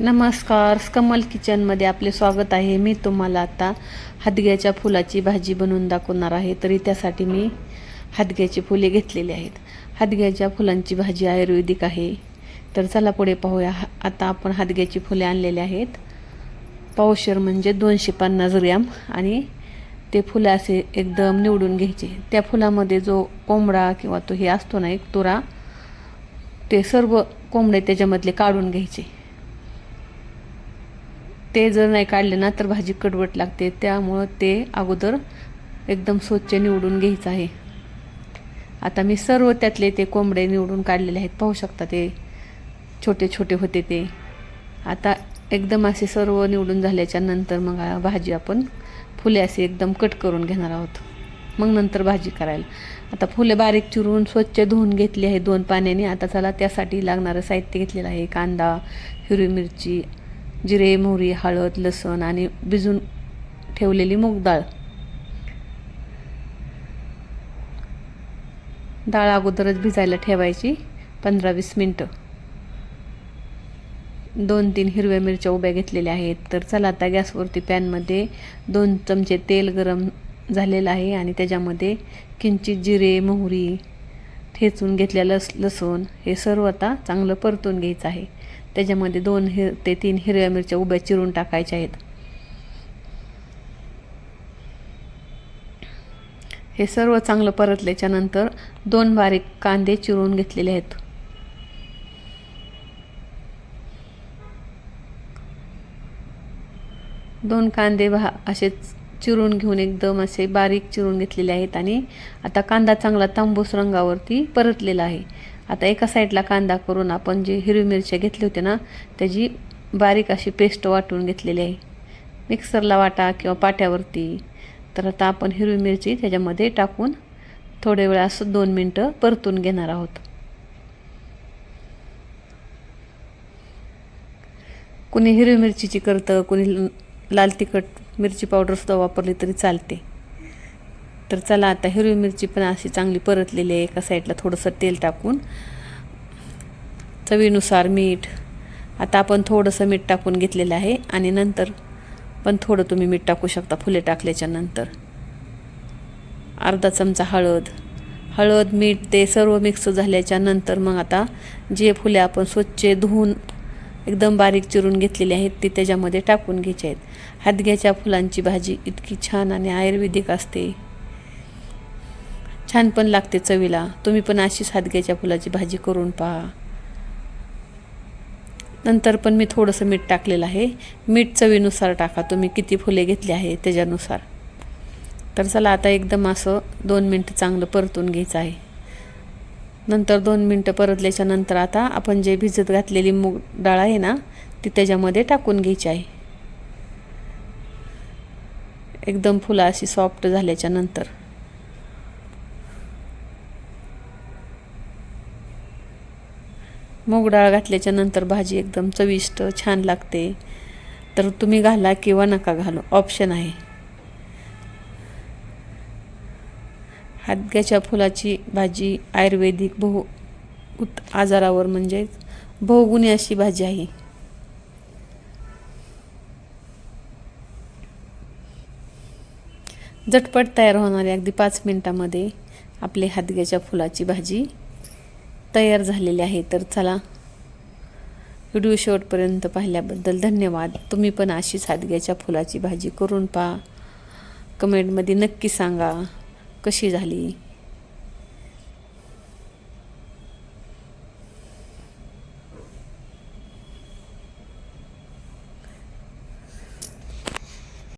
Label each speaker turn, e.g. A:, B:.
A: नमस्कार कमल किचनमध्ये आपले स्वागत आहे. मी तुम्हाला आता हादग्याच्या फुलाची भाजी बनवून दाखवणार आहे. तरी त्यासाठी मी हादग्याची फुले घेतलेली आहेत. हादग्याच्या फुलांची भाजी आयुर्वेदिक आहे. तर चला पुढे पाहूया. हा- आता आपण हादग्याची फुले आणलेली आहेत. पावशर म्हणजे दोनशे पन्नास ग्रॅम आणि ते फुलं असे एकदम निवडून घ्यायचे. त्या फुलामध्ये जो कोंबडा किंवा तो हे असतो ना एक तुरा ते सर्व कोंबडे त्याच्यामधले काढून घ्यायचे. ते जर नाही काढले ना तर भाजी कडवट लागते. त्यामुळं ते अगोदर एकदम स्वच्छ निवडून घ्यायचं आहे. आता मी सर्व त्यातले ते कोंबडे निवडून काढलेले आहेत. पाहू शकता ते छोटे छोटे होते ते. आता एकदम असे सर्व निवडून झाल्याच्यानंतर मग भाजी आपण फुले असे एकदम कट करून घेणार आहोत. मग नंतर भाजी करायला. आता फुले बारीक चिरून स्वच्छ धुवून घेतली आहे दोन पाण्याने. आता चला त्यासाठी लागणारं साहित्य घेतलेलं आहे. कांदा हिरवी मिरची जिरे मोहरी हळद लसण आणि भिजून ठेवलेली मूग डाळ. डाळ अगोदरच भिजायला ठेवायची पंधरा वीस मिनटं. दोन तीन हिरव्या मिरच्या उभ्या घेतलेल्या आहेत. तर चला आता गॅसवरती पॅनमध्ये दोन चमचे तेल गरम झालेलं आहे आणि त्याच्यामध्ये किंचित जिरे मोहरी ठेचून घेतलेलं लस लसूण हे सर्व आता चांगलं परतून घ्यायचं आहे. त्याच्यामध्ये दोन हिर ते तीन हिरव्या मिरच्या उभ्या चिरून टाकायच्या आहेत. हे सर्व चांगलं परतल्याच्या नंतर दोन बारीक कांदे चिरून घेतलेले आहेत. दोन कांदे भा असेच चिरून घेऊन एकदम असे बारीक चिरून घेतलेले आहेत आणि आता कांदा चांगला तांबूस रंगावरती परतलेला आहे. आता एका साईडला कांदा करून आपण जे हिरवी मिरच्या घेतली होती ना त्याची बारीक अशी पेस्ट वाटून घेतलेली आहे. मिक्सरला वाटा किंवा पाट्यावरती. तर आता आपण हिरवी मिरची त्याच्यामध्ये टाकून थोडे वेळ असं दोन मिनटं परतून घेणार आहोत. कुणी हिरवी मिरचीची करतं कुणी लाल तिखट मिरची पावडरसुद्धा वापरली तरी चालते. तर चला आता हिरवी मिरची पण अशी चांगली परतलेली आहे एका साईडला थोडंसं तेल टाकून. चवीनुसार मीठ. आता आपण थोडंसं मीठ टाकून घेतलेलं आहे आणि नंतर पण थोडं तुम्ही मीठ टाकू शकता फुले टाकल्याच्या नंतर. अर्धा चमचा हळद. हळद मीठ ते सर्व मिक्स झाल्याच्यानंतर मग आता जे फुले आपण स्वच्छ धुवून एकदम बारीक चिरून घेतलेली आहेत ती त्याच्यामध्ये टाकून घ्यायची आहेत. हादग्याच्या फुलांची भाजी इतकी छान आणि आयुर्वेदिक असते. छान पण लागते चवीला. तुम्ही पण अशीच हादग्याच्या फुलाची भाजी करून पहा. नंतर पण मी थोडंसं मीठ टाकलेलं आहे. मीठ चवीनुसार टाका. तुम्ही किती फुले घेतली आहे त्याच्यानुसार. तर चला आता एकदम असं दोन मिनटं चांगलं परतून घ्यायचं आहे. नंतर दोन मिनटं परतल्याच्या नंतर आता आपण जे भिजत घातलेली मूग डाळ आहे ना ती त्याच्यामध्ये टाकून घ्यायची आहे. एकदम फुलं अशी सॉफ्ट झाल्याच्यानंतर. मूग डाळ घातल्याच्या नंतर भाजी एकदम चविष्ट छान लागते. तर तुम्ही घाला किंवा नका घालू ऑप्शन आहे. हादग्याच्या फुलाची भाजी आयुर्वेदिक बहु उत आजारावर म्हणजेच बहुगुणी अशी भाजी आहे. झटपट तयार होणारी अगदी पाच मिनटामध्ये आपले हादग्याच्या फुलाची भाजी तयार झालेली आहे. तर चला व्हिडिओ शेवटपर्यंत पाहिल्याबद्दल धन्यवाद. तुम्ही पण अशीच हादग्याच्या फुलाची भाजी करून पहा. कमेंटमध्ये नक्की सांगा. कशी झाली?